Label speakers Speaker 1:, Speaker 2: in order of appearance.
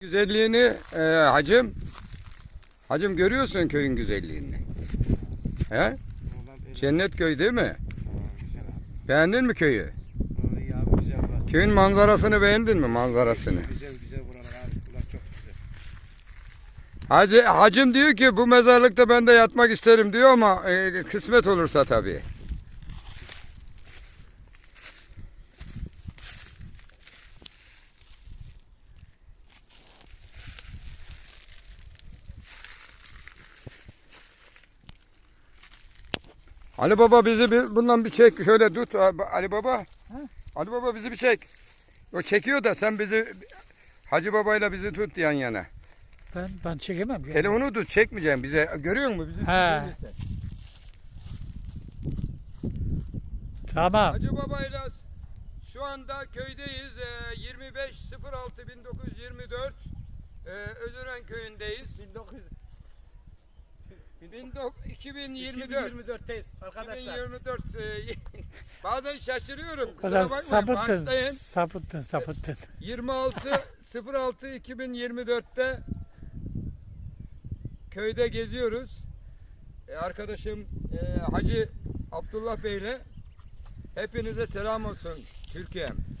Speaker 1: Güzelliğini e, hacım. Hacım görüyorsun köyün güzelliğini. He? Cennet köy değil mi? Beğendin mi köyü? Köyün manzarasını beğendin mi manzarasını?
Speaker 2: Güzel güzel buralar abi. Buralar çok güzel.
Speaker 1: Hacı, hacım diyor ki bu mezarlıkta ben de yatmak isterim diyor ama e, kısmet olursa tabii. Ali Baba bizi bir, bundan bir çek şöyle tut Ali Baba. Ali Baba bizi bir çek. O çekiyor da sen bizi Hacı Baba'yla bizi tut yan yana.
Speaker 3: Ben ben çekemem. ya.
Speaker 1: Telefonu tut çekmeyeceğim bize. Görüyor musun? Bizi
Speaker 3: He. Tamam.
Speaker 1: Hacı Baba'yla şu anda köydeyiz. Ee, 25.06.1924 ee, Özören köyündeyiz.
Speaker 2: 1900
Speaker 1: 2024
Speaker 2: 2024'teyiz arkadaşlar.
Speaker 1: 2024 ee, bazen şaşırıyorum.
Speaker 3: O kadar sapıttın. Sapıttın sapıttın.
Speaker 1: 26 06 2024'te köyde geziyoruz. Ee, arkadaşım ee, Hacı Abdullah Bey'le hepinize selam olsun Türkiye'm.